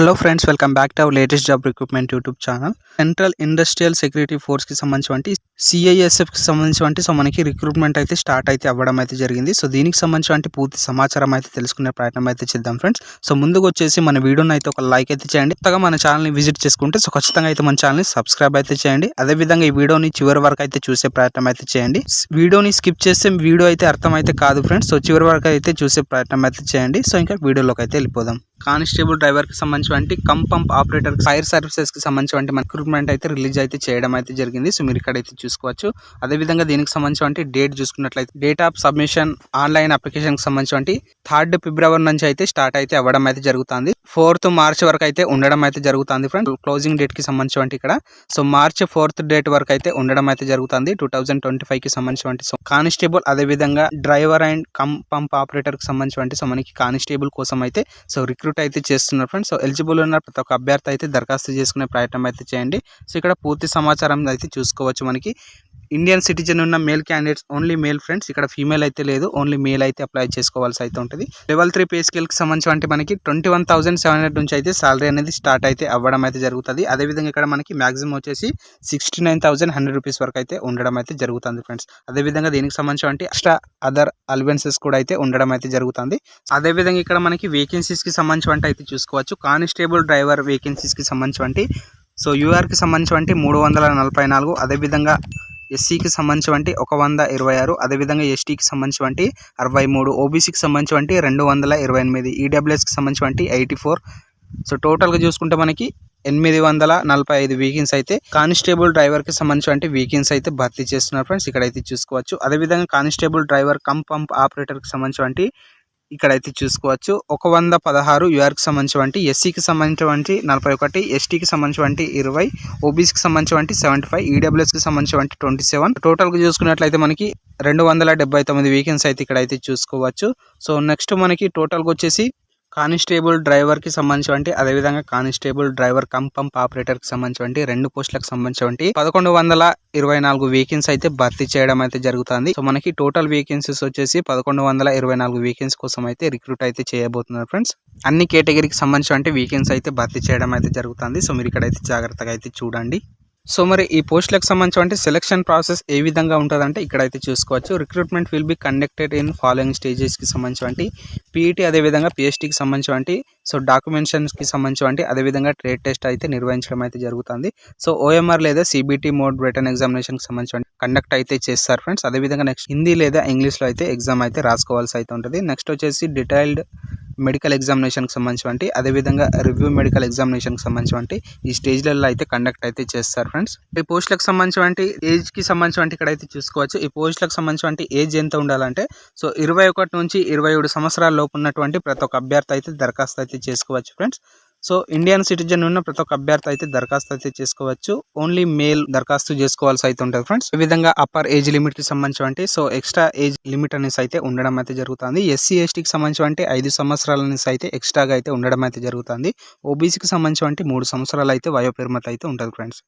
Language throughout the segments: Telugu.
Hello friends welcome back to our latest job recruitment YouTube channel central industrial security ఫోర్స్కి సంబంధించి సిఐఎస్ఎఫ్కి సంబంధించి సో మనకి రిక్రూట్మెంట్ అయితే స్టార్ట్ అయితే అవ్వడం అయితే జరిగింది. సో దీనికి సంబంధించి పూర్తి సమాచారం అయితే తెలుసుకునే ప్రయత్నం అయితే చేద్దాం ఫ్రెండ్స్ సో ముందుకు వచ్చేసి మన వీడియోని అయితే ఒక లైక్ అయితే చేయండి. కొత్తగా మన ఛానల్ని విజిట్ చేసుకుంటే సో ఖచ్చితంగా అయితే మన ఛానల్ని సబ్స్క్రైబ్ అయితే చేయండి. అదేవిధంగా ఈ వీడియోని చివరి వరకు అయితే చూసే ప్రయత్నం అయితే చేయండి. వీడియోని స్కిప్ చేస్తే వీడియో అయితే అర్థం అయితే కాదు ఫ్రెండ్స్ సో చివరి వరకు అయితే చూసే ప్రయత్నం అయితే చేయండి. సో ఇంకా వీడియోలోకి అయితే వెళ్ళిపోదాం. కానిస్టేబుల్ డ్రైవర్కి సంబంధించి కమ్ పంప్ ఆపరేటర్ ఫైర్ సర్వీసెస్కి సంబంధించి మన రిక్రూట్మెంట్ అయితే రిలీజ్ అయితే చేయడం అయితే జరిగింది. సో మీరు ఇక్కడ అయితే చూసుకోవచ్చు. అదే విధంగా దీనికి సంబంధించి డేట్ చూసుకున్నట్లయితే డేట్ ఆఫ్ సబ్మిషన్ ఆన్లైన్ అప్లికేషన్కి సంబంధించి థర్డ్ ఫిబ్రవరి నుంచి అయితే స్టార్ట్ అయితే అవ్వడం అయితే జరుగుతుంది. ఫోర్త్ మార్చ్ వరకు అయితే ఉండడం అయితే జరుగుతుంది ఫ్రెండ్ క్లోజింగ్ డేట్కి సంబంధించి ఇక్కడ. సో మార్చ్ ఫోర్త్ డేట్ వరకు అయితే ఉండడం అయితే జరుగుతుంది టూ థౌసండ్ ట్వంటీ ఫైవ్కి సంబంధించి సో కానిస్టేబుల్ అదే విధంగా డ్రైవర్ అండ్ కంప్ పంప్ ఆపరేటర్కి సంబంధించి సో మనకి కానిస్టేబుల్ కోసం అయితే సో రిక్రూట్ అయితే చేస్తున్నారు ఫ్రెండ్స్ సో ఎలిజిబుల్ ఉన్న ప్రతి ఒక్క అభ్యర్థి అయితే దరఖాస్తు చేసుకునే ప్రయత్నం అయితే చేయండి. సో ఇక్కడ పూర్తి సమాచారం అయితే చూసుకోవచ్చు మనకి. ఇండియన్ సిటిజన్ ఉన్న male candidates only male friends ఇక్కడ ఫీమేల్ అయితే లేదు ఓన్లీ మేల్ అయితే అప్లై చేసుకోవాల్సి అయితే ఉంటుంది. లెవెల్ త్రీ పే స్కేల్కి సంబంధించి అంటే మనకి twenty one thousand seven hundred నుంచి అయితే సాలరీ అనేది స్టార్ట్ అయితే అవ్వడం అయితే జరుగుతుంది. అదేవిధంగా ఇక్కడ మనకి మాక్సిమం వచ్చేసి sixty nine thousand hundred rupees వరకు అయితే ఉండడం అయితే జరుగుతుంది ఫ్రెండ్స్ అదేవిధంగా దీనికి సంబంధించి అంటే ఎక్స్ట్రా అదర్ అలవెన్సెస్ కూడా అయితే ఉండడం అయితే జరుగుతుంది. అదేవిధంగా ఇక్కడ మనకి వేకెన్సీస్కి సంబంధించి అయితే చూసుకోవచ్చు. కానిస్టేబుల్ డ్రైవర్ వేకెన్సీస్కి సంబంధించి సో యూఆర్కి సంబంధించి మూడు వందల నలభై నాలుగు. అదేవిధంగా ఎస్సీకి సంబంధించి ఒక వంద ఇరవై ఆరు అదేవిధంగా ఎస్టీకి సంబంధించి అరవై మూడు ఓబీసీకి సంబంధించి రెండు వందల ఇరవై ఎనిమిది ఈడబ్ల్యూఎస్కి సంబంధించి ఎయిటీ ఫోర్. సో టోటల్గా చూసుకుంటే మనకి ఎనిమిది వందల నలభై ఐదు వీకెన్స్ అయితే కానిస్టేబుల్ డ్రైవర్కి సంబంధించి వీకెన్స్ అయితే భర్తీ చేస్తున్నారు ఫ్రెండ్స్. ఇక్కడైతే చూసుకోవచ్చు. అదేవిధంగా కానిస్టేబుల్ డ్రైవర్ కమ్ పంప్ ఆపరేటర్కి సంబంధించి ఇక్కడైతే చూసుకోవచ్చు. ఒక వంద పదహారు యూఆర్కి సంబంధించినటువంటి ఎస్సీకి సంబంధించినటువంటి నలభై ఒకటి ఎస్టీకి సంబంధించి ఇరవై ఓబీసీకి సంబంధించి సెవెంటీ ఫైవ్ ఈడబ్ల్యూఎస్కి సంబంధించినటువంటి ట్వంటీ సెవెన్. టోటల్గా చూసుకున్నట్లయితే మనకి రెండు వందల డెబ్బై తొమ్మిది వీకెన్స్ అయితే ఇక్కడైతే చూసుకోవచ్చు. సో నెక్స్ట్ మనకి టోటల్గా వచ్చేసి కానిస్టేబుల్ డ్రైవర్కి సంబంధించినటువంటి అదేవిధంగా కానిస్టేబుల్ డ్రైవర్ కమ్ పంప్ ఆపరేటర్కి సంబంధించి రెండు పోస్టులకు సంబంధించినటువంటి పదకొండు వందల ఇరవై నాలుగు వేకెన్సీ అయితే భర్తీ చేయడం అయితే జరుగుతుంది. సో మనకి టోటల్ వేకెన్సీస్ వచ్చేసి పదకొండు వందల ఇరవై నాలుగు వేకెన్సీ కోసం అయితే రిక్రూట్ అయితే చేయబోతున్నారు ఫ్రెండ్స్ అన్ని కేటగిరీకి సంబంధించినటువంటి వేకెన్సీ అయితే భర్తీ చేయడం అయితే జరుగుతుంది. సో మీరు ఇక్కడైతే జాగ్రత్తగా అయితే చూడండి. సో మరి ఈ పోస్టులకు సంబంధించి సెలక్షన్ ప్రాసెస్ ఏ విధంగా ఉంటుందంటే ఇక్కడైతే చూసుకోవచ్చు. Recruitment will be conducted in following స్టేజెస్కి సంబంధించి పీఈటీ అదేవిధంగా పిహెచ్టీకి సంబంధించి సో డాక్యుమెంటేషన్స్కి సంబంధించి అదేవిధంగా ట్రేడ్ టెస్ట్ అయితే నిర్వహించడం అయితే జరుగుతుంది. సో ఓఎంఆర్ లేదా సిబిటీ మోడ్ రిటర్న్ ఎగ్జామినేషన్కి సంబంధించి కండక్ట్ అయితే చేస్తారు ఫ్రెండ్స్ అదేవిధంగా నెక్స్ట్ హిందీ లేదా ఇంగ్లీష్లో అయితే ఎగ్జామ్ అయితే రాసుకోవాల్సి అయితే ఉంటుంది. నెక్స్ట్ వచ్చేసి డీటెయిల్డ్ మెడికల్ ఎగ్జామినేషన్కి సంబంధించి అదేవిధంగా రివ్యూ మెడికల్ ఎగ్జామినేషన్కి సంబంధించి ఈ స్టేజ్లలో అయితే కండక్ట్ అయితే చేస్తారు ఫ్రెండ్స్ ఈ పోస్టులకు సంబంధించి ఏజ్కి సంబంధించి ఇక్కడ అయితే చూసుకోవచ్చు. ఈ పోస్టులకు సంబంధించి ఏజ్ ఎంత ఉండాలంటే సో ఇరవై ఒకటి నుంచి ఇరవై ఏడు సంవత్సరాల లోపు ఉన్నటువంటి ప్రతి ఒక్క అభ్యర్థి అయితే దరఖాస్తు అయితే చేసుకోవచ్చు ఫ్రెండ్స్ సో ఇండియన్ సిటిజన్ ఉన్న ప్రతి ఒక్క అభ్యర్థి అయితే దరఖాస్తు అయితే చేసుకోవచ్చు. ఓన్లీ మేల్ దరఖాస్తు చేసుకోవాల్సి అయితే ఉంటుంది ఫ్రెండ్స్ ఈ విధంగా అప్పర్ ఏజ్ లిమిట్కి సంబంధించి సో ఎక్స్ట్రా ఏజ్ లిమిట్ అనేసి అయితే ఉండడం అయితే జరుగుతుంది. ఎస్సీ ఎస్టీకి సంబంధించి ఐదు సంవత్సరాల నుంచి అయితే ఎక్స్ట్రాగా అయితే ఉండడం అయితే జరుగుతుంది. ఓబీసీకి సంబంధించి మూడు సంవత్సరాలు అయితే వయోపరిమితి అయితే ఉంటుంది ఫ్రెండ్స్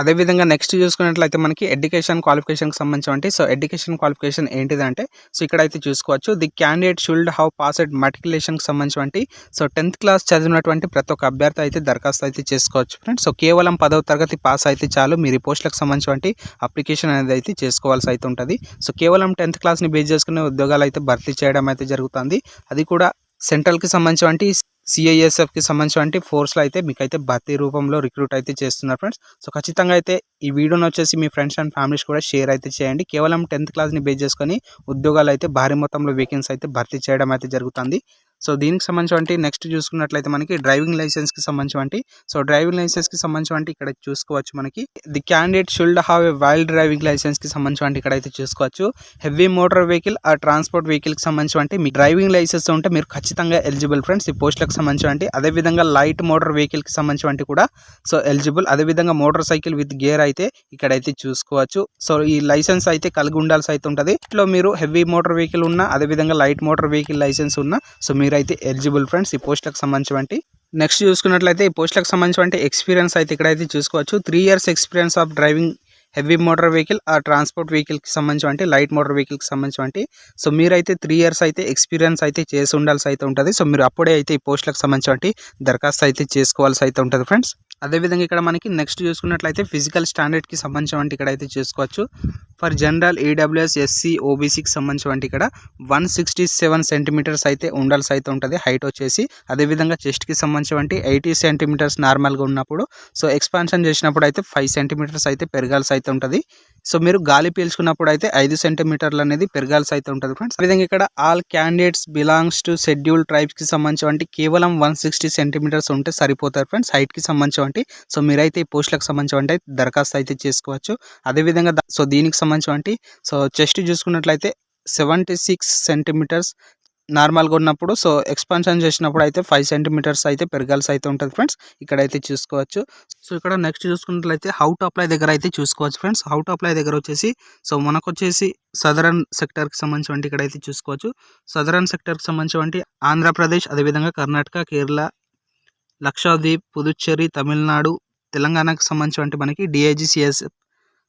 అదేవిధంగా నెక్స్ట్ చూసుకున్నట్లయితే మనకి ఎడ్యుకేషన్ క్వాలిఫికేషన్కి సంబంధించి సో ఎడ్యుకేషన్ క్వాలిఫికేషన్ ఏంటిదంటే సో ఇక్కడైతే చూసుకోవచ్చు. The candidate should have passed మెట్రికులేషన్కి సంబంధించి సో టెన్త్ క్లాస్ చదివినటువంటి ప్రతి ఒక్క అభ్యర్థి అయితే దరఖాస్తు అయితే చేసుకోవచ్చు ఫ్రెండ్స్ సో కేవలం పదవ తరగతి పాస్ అయితే చాలు. మీరు పోస్టులకు సంబంధించి అప్లికేషన్ అనేది అయితే చేసుకోవాల్సి అయితే ఉంటుంది. సో కేవలం టెన్త్ క్లాస్ని బేస్ చేసుకునే ఉద్యోగాలు అయితే భర్తీ చేయడం అయితే జరుగుతుంది. అది కూడా సెంట్రల్కి సంబంధించి సిఐఎస్ఎఫ్కి సంబంధించిన ఫోర్స్లో అయితే మీకు అయితే భర్తీ రూపంలో రిక్రూట్ అయితే చేస్తున్నారు ఫ్రెండ్స్ సో ఖచ్చితంగా అయితే ఈ వీడియోని వచ్చేసి మీ ఫ్రెండ్స్ అండ్ ఫ్యామిలీస్ కూడా షేర్ అయితే చేయండి. కేవలం టెన్త్ క్లాస్ని బేస్ చేసుకొని ఉద్యోగాలు అయితే భారీ మొత్తంలో వేకెన్సీ అయితే భర్తీ చేయడం అయితే జరుగుతుంది. సో దీనికి సంబంధించి నెక్స్ట్ చూసుకున్నట్లయితే మనకి డ్రైవింగ్ లైసెన్స్కి సంబంధించి సో డ్రైవింగ్ లైసెన్స్కి సంబంధించి ఇక్కడ చూసుకోవచ్చు మనకి. The candidate should have a valid driving లైసెన్స్కి సంబంధించి ఇక్కడ అయితే చూసుకోవచ్చు. హెవీ మోటార్ వెహికల్ ఆ ట్రాన్స్పోర్ట్ వెహికల్కి సంబంధించి మీ డ్రైవింగ్ లైసెన్స్ ఉంటే మీరు ఖచ్చితంగా ఎలిజిబుల్ ఫ్రెండ్స్ ఈ పోస్టులకు సంబంధించి అదేవిధంగా లైట్ మోటార్ వెహికల్కి సంబంధించి కూడా సో ఎలిజిబుల్ అదేవిధంగా మోటార్ సైకిల్ విత్ గేర్ అయితే ఇక్కడైతే చూసుకోవచ్చు. సో ఈ లైసెన్స్ అయితే కలిగి ఉండాల్సి అయితే ఉంటుంది. ఇట్లో మీరు హెవీ మోటార్ వెహికల్ ఉన్న అదేవిధంగా లైట్ మోటార్ వెహికల్ లైసెన్స్ ఉన్న సో మీరు అయితే ఎలిజిబుల్ ఫ్రెండ్స్ ఈ పోస్టులకు సంబంధించి నెక్స్ట్ చూసుకున్నట్లయితే ఈ పోస్టులకు సంబంధించి ఎక్స్పీరియన్స్ అయితే ఇక్కడైతే చూసుకోవచ్చు. Three years experience of driving heavy motor vehicle ఆ ట్రాన్స్పోర్ట్ వెహికల్కి సంబంధించి లైట్ మోటార్ వెహికల్కి సంబంధించి సో మీరైతే త్రీ ఇయర్స్ అయితే ఎక్స్పీరియన్స్ అయితే చేసి ఉండాల్సి అయితే ఉంటుంది. సో మీరు అప్పుడే అయితే ఈ పోస్టులకు సంబంధించి దరఖాస్తు అయితే చేసుకోవాల్సి అయితే ఉంటుంది ఫ్రెండ్స్. అదేవిధంగా ఇక్కడ మనకి నెక్స్ట్ చూసుకున్నట్లయితే ఫిజికల్ స్టాండర్డ్కి సంబంధించి ఇక్కడ అయితే చేసుకోవచ్చు. ఫర్ జనరల్ ఈడబ్ల్యూఎస్ ఎస్సీ ఓబీసీకి సంబంధించి ఇక్కడ వన్ సిక్స్టీ సెవెన్ సెంటీమీటర్స్ అయితే ఉండాల్సి అయితే ఉంటుంది హైట్ వచ్చేసి. అదేవిధంగా చెస్ట్కి సంబంధించి ఎయిటీ సెంటీమీటర్స్ నార్మల్గా ఉన్నప్పుడు. సో ఎక్స్పాన్షన్ చేసినప్పుడు అయితే ఫైవ్ సెంటీమీటర్స్ అయితే పెరగాల్సి అయితే ఉంటుంది సో మీరు గాలి పీల్చుకున్నప్పుడు అయితే ఐదు సెంటీమీటర్లు అనేది పెరగాల్సి అయితే ఉంటుంది ఫ్రెండ్స్. అదేవిధంగా ఇక్కడ all candidates belongs to schedule ట్రైబ్స్కి సంబంధించి కేవలం వన్ సిక్స్టీ సెంటీమీటర్స్ ఉంటే సరిపోతారు ఫ్రెండ్స్ హైట్కి సంబంధించి సో మీరైతే ఈ పోస్టులకు సంబంధించి దరఖాస్తు అయితే చేసుకోవచ్చు. అదేవిధంగా సో దీనికి సంబంధించి సో చెస్ట్ చూసుకున్నట్లయితే సెవెంటీ సిక్స్ సెంటీమీటర్స్ నార్మల్గా ఉన్నప్పుడు సో ఎక్స్పాన్షన్ చేసినప్పుడు అయితే ఫైవ్ సెంటీమీటర్స్ అయితే పెరగాల్సి అయితే ఉంటుంది ఫ్రెండ్స్. ఇక్కడైతే చూసుకోవచ్చు. సో ఇక్కడ నెక్స్ట్ చూసుకున్నట్లయితే హౌ అప్లై దగ్గర అయితే చూసుకోవచ్చు ఫ్రెండ్స్. హౌ అప్లై దగ్గర వచ్చేసి సో మనకు వచ్చేసి సదరన్ సెక్టర్కి సంబంధించి ఇక్కడైతే చూసుకోవచ్చు. సదరన్ సెక్టర్కి సంబంధించి ఆంధ్రప్రదేశ్ అదేవిధంగా కర్ణాటక కేరళ లక్షాద్వీప్ పుదుచ్చేరి తమిళనాడు తెలంగాణకు సంబంధించి మనకి డిఐజిసిఎస్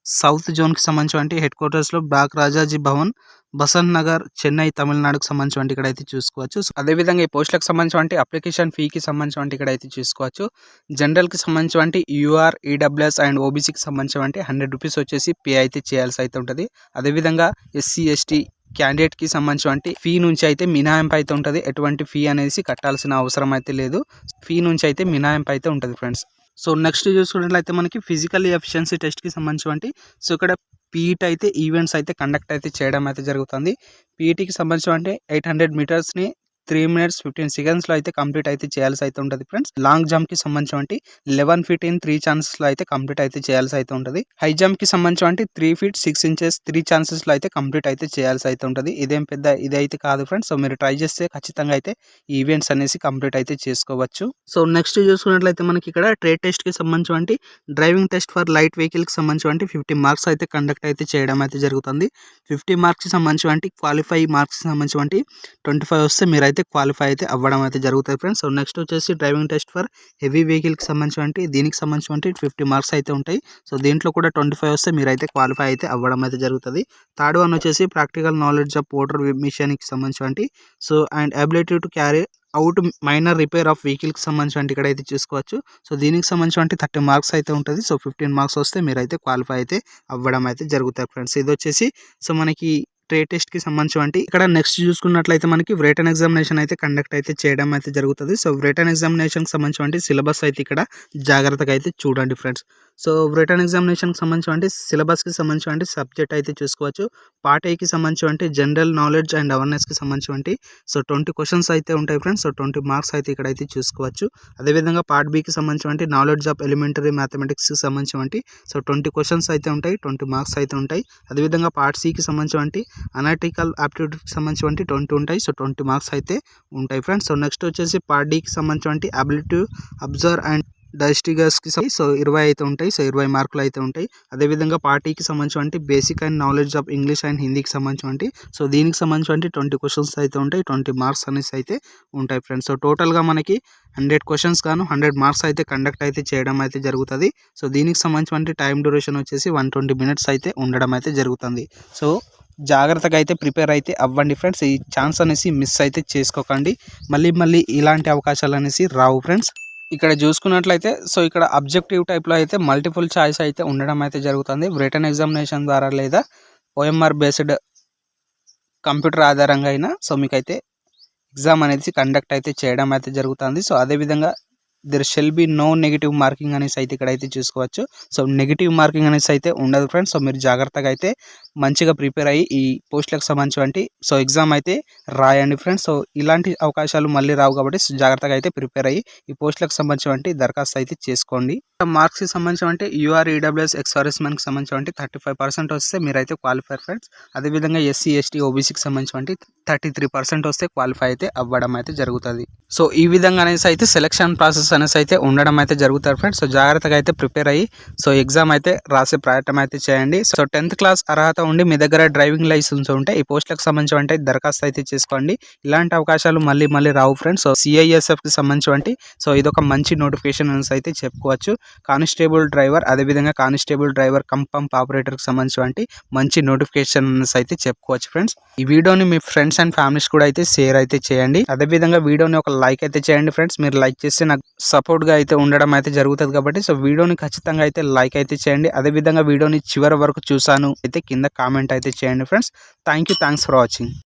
సౌత్ జోన్కి సంబంధించినటువంటి హెడ్ క్వార్టర్స్లో బ్లాక్ రాజాజీ భవన్ బసంత్ నగర్ చెన్నై తమిళనాడుకు సంబంధించి ఇక్కడ అయితే చూసుకోవచ్చు. సో అదేవిధంగా ఈ పోస్టులకు సంబంధించి అప్లికేషన్ ఫీకి సంబంధించి ఇక్కడ అయితే చూసుకోవచ్చు. జనరల్కి సంబంధించి యూఆర్ ఈడబ్ల్యూఎస్ అండ్ ఓబీసీకి సంబంధించి హండ్రెడ్ రూపీస్ వచ్చేసి పే అయితే చేయాల్సి అయితే ఉంటుంది. అదేవిధంగా ఎస్సీ ఎస్టీ క్యాండిడేట్కి సంబంధించి ఫీ నుంచి అయితే మినహాయింపు అయితే ఉంటుంది. ఎటువంటి ఫీ అనేసి కట్టాల్సిన అవసరం అయితే లేదు. ఫీ నుంచి అయితే మినహాయింపు అయితే ఉంటుంది ఫ్రెండ్స్. సో నెక్స్ట్ చూసుకున్నట్లయితే మనకి ఫిజికల్ ఎఫిషియన్సీ టెస్ట్కి సంబంధించి సో ఇక్కడ పీఈటీ అయితే ఈవెంట్స్ అయితే కండక్ట్ అయితే చేయడం అయితే జరుగుతుంది. పీఈటీకి సంబంధించి అంటే ఎయిట్ హండ్రెడ్ మీటర్స్ని త్రీ మినిట్స్ ఫిఫ్టీన్ సెకండ్స్లో అయితే కంప్లీట్ అయితే చేయాల్సి అయితే ఉంటుంది ఫ్రెండ్స్ లాంగ్ జంప్కి సంబంధించి లెవెన్ ఫీట్ ఇన్ త్రీ ఛాన్సెస్లో అయితే కంప్లీట్ అయితే చేయాల్సి అయితే ఉంటుంది. హై జంప్కి సంబంధించి three feet six inches three ఛాన్సెస్లో అయితే కంప్లీట్ అయితే చేయాల్సి అయితే ఉంటుంది. ఇదేం పెద్ద ఇది అయితే కాదు ఫ్రెండ్స్ సో మీరు ట్రై చేస్తే ఖచ్చితంగా అయితే ఈవెంట్స్ అనేసి కంప్లీట్ అయితే చేసుకోవచ్చు. సో నెక్స్ట్ చూసుకున్నట్లయితే మనకి ఇక్కడ ట్రేడ్ టెస్ట్కి సంబంధించి డ్రైవింగ్ టెస్ట్ ఫర్ లైట్ వెహికల్కి సంబంధించి ఫిఫ్టీ మార్క్స్ అయితే కండక్ట్ అయితే చేయడం అయితే జరుగుతుంది. ఫిఫ్టీ మార్క్స్కి సంబంధించి క్వాలిఫై మార్క్స్కి సంబంధించి ట్వంటీ ఫైవ్ వస్తే మీరు అయితే క్వాలిఫై అయితే అవ్వడం అయితే జరుగుతుంది ఫ్రెండ్స్ సో నెక్స్ట్ వచ్చేసి డ్రైవింగ్ టెస్ట్ ఫర్ హెవీ వెహికల్కి సంబంధించి దీనికి సంబంధించి ఫిఫ్టీ మార్క్స్ అయితే ఉంటాయి. సో దీంట్లో కూడా ట్వంటీ ఫైవ్ వస్తే మీరు అయితే క్వాలిఫై అయితే అవ్వడం అయితే జరుగుతుంది. థర్డ్ వన్ వచ్చేసి ప్రాక్టికల్ నాలెడ్జ్ ఆఫ్ మోటర్ మిషన్కి సంబంధించి so and ability to carry out minor repair of వెహికల్కి సంబంధించి ఇక్కడ అయితే చూసుకోవచ్చు. సో దీనికి సంబంధించి థర్టీ మార్క్స్ అయితే ఉంటుంది. సో ఫిఫ్టీన్ మార్క్స్ వస్తే మీరు అయితే క్వాలిఫై అయితే అవ్వడం అయితే జరుగుతాయి ఫ్రెండ్స్ ఇది వచ్చేసి సో మనకి ట్రేడ్ టెస్ట్కి సంబంధించి ఇక్కడ నెక్స్ట్ చూసుకున్నట్లయితే మనకి రిటర్న్ ఎగ్జామినేషన్ అయితే కండక్ట్ అయితే చేయడం అయితే జరుగుతుంది. సో రిటర్న్ ఎగ్జామినేషన్కి సంబంధించి సిలబస్ అయితే ఇక్కడ జాగ్రత్తగా అయితే చూడండి ఫ్రెండ్స్ సో రిటర్న్ ఎగ్జామినేషన్కి సంబంధించి సిలబస్కి సంబంధించి సబ్జెక్ట్ అయితే చూసుకోవచ్చు. పార్ట్ ఏకి సంబంధించి జనరల్ నాలెడ్జ్ అండ్ అవేర్నెస్కి సంబంధించి సో ట్వంటీ క్వశ్చన్స్ అయితే ఉంటాయి ఫ్రెండ్స్ సో ట్వంటీ మార్క్స్ అయితే ఇక్కడ అయితే చూసుకోవచ్చు. అదేవిధంగా పార్ట్ బికి సంబంధించి నాలెడ్జ్ ఆఫ్ ఎలిమెంటరీ మ్యాథమెటిక్స్కి సంబంధించి సో ట్వంటీ క్వశ్చన్స్ అయితే ఉంటాయి ట్వంటీ మార్క్స్ అయితే ఉంటాయి. అదేవిధంగా పార్ట్ సికి సంబంధించి అనాటికల్ ఆప్టిట్యూడ్కి సంబంధించినటువంటి ట్వంటీ ఉంటాయి. సో ట్వంటీ మార్క్స్ అయితే ఉంటాయి ఫ్రెండ్స్ సో నెక్స్ట్ వచ్చేసి పార్ట్ డికి సంబంధించి అబిలిటీ అబ్జర్వ్ అండ్ డైస్టిగర్స్కి సో ఇరవై అయితే ఉంటాయి. సో ఇరవై మార్కులు అయితే ఉంటాయి. అదేవిధంగా పార్టీకి సంబంధించి basic and knowledge of English and హిందీకి సంబంధించి సో దీనికి సంబంధించి ట్వంటీ క్వశ్చన్స్ అయితే ఉంటాయి. ట్వంటీ మార్క్స్ అనేసి అయితే ఉంటాయి ఫ్రెండ్స్ సో టోటల్గా మనకి హండ్రెడ్ క్వశ్చన్స్ గాను హండ్రెడ్ మార్క్స్ అయితే కండక్ట్ అయితే చేయడం అయితే జరుగుతుంది. సో దీనికి సంబంధించి టైం డ్యూరేషన్ వచ్చేసి వన్ ట్వంటీ మినిట్స్ అయితే ఉండడం అయితే జరుగుతుంది. సో జాగ్రత్తగా అయితే ప్రిపేర్ అయితే అవ్వండి ఫ్రెండ్స్. ఈ ఛాన్స్ అనేసి మిస్ అయితే చేసుకోకండి. మళ్ళీ మళ్ళీ ఇలాంటి అవకాశాలు అనేసి రావు ఫ్రెండ్స్. ఇక్కడ చూసుకున్నట్లయితే సో ఇక్కడ అబ్జెక్టివ్ టైప్లో అయితే మల్టిపుల్ చాయిస్ అయితే ఉండడం అయితే జరుగుతుంది. రిటర్న్ ఎగ్జామినేషన్ ద్వారా లేదా ఓఎంఆర్ బేస్డ్ కంప్యూటర్ ఆధారంగా అయినా సో మీకైతే ఎగ్జామ్ అనేది కండక్ట్ అయితే చేయడం అయితే జరుగుతుంది. సో అదేవిధంగా there shall be no negative marking అనేసి అయితే ఇక్కడ అయితే చూసుకోవచ్చు. సో నెగిటివ్ మార్కింగ్ అనేసి అయితే ఉండదు ఫ్రెండ్స్. సో మీరు జాగ్రత్తగా అయితే మంచిగా ప్రిపేర్ అయ్యి ఈ పోస్టులకు సంబంధించి సో ఎగ్జామ్ అయితే రాయండి ఫ్రెండ్స్. సో ఇలాంటి అవకాశాలు మళ్ళీ రావు కాబట్టి జాగ్రత్తగా అయితే ప్రిపేర్ అయ్యి ఈ పోస్టులకు సంబంధించి దరఖాస్తు అయితే చేసుకోండి. మార్క్స్కి సంబంధించి యూఆర్ ఈడబ్ల్యూఎస్ ఎక్స్ఆర్ఎస్మెన్కి సంబంధించి థర్టీ ఫైవ్ పర్సెంట్ వస్తే మీరైతే క్వాలిఫై ఫ్రెండ్స్. అదేవిధంగా ఎస్సీ ఎస్టీ ఓబీసీకి సంబంధించి థర్టీ త్రీ పర్సెంట్ వస్తే క్వాలిఫై అయితే అవ్వడం అయితే జరుగుతుంది. సో ఈ విధంగా అనేసి అయితే సెలక్షన్ ప్రాసెస్ అనేసి అయితే ఉండడం అయితే జరుగుతుంది ఫ్రెండ్స్. సో జాగ్రత్తగా అయితే ప్రిపేర్ అయ్యి సో ఎగ్జామ్ అయితే రాసే ప్రయత్నం అయితే చేయండి. సో టెన్త్ క్లాస్ అర్హత ఉండి మీ దగ్గర డ్రైవింగ్ లైసెన్స్ ఉంటే ఈ పోస్టులకు సంబంధించి దరఖాస్తు అయితే చేసుకోండి. ఇలాంటి అవకాశాలు మళ్ళీ మళ్ళీ రావు ఫ్రెండ్స్. సో సిఐఎస్ఎఫ్కి సంబంధించి సో ఇది ఒక మంచి నోటిఫికేషన్ అని అయితే చెప్పుకోవచ్చు. కానిస్టేబుల్ డ్రైవర్ అదేవిధంగా కానిస్టేబుల్ డ్రైవర్ కంపంప్ ఆపరేటర్కి ఆపరేటర్కి సంబంధించి మంచి నోటిఫికేషన్ అయితే చెప్పుకోవచ్చు ఫ్రెండ్స్. ఈ వీడియోని మీ ఫ్రెండ్స్ అండ్ ఫ్యామిలీస్ కూడా అయితే షేర్ అయితే చేయండి. అదేవిధంగా వీడియోని ఒక లైక్ అయితే చేయండి ఫ్రెండ్స్. మీరు లైక్ చేస్తే నాకు సపోర్ట్గా అయితే ఉండడం అయితే జరుగుతుంది కాబట్టి సో వీడియోని ఖచ్చితంగా అయితే లైక్ అయితే చేయండి. అదేవిధంగా వీడియోని చివరి వరకు చూసాను అయితే కింద కామెంట్ అయితే చేయండి friends. Thank you thanks for watching.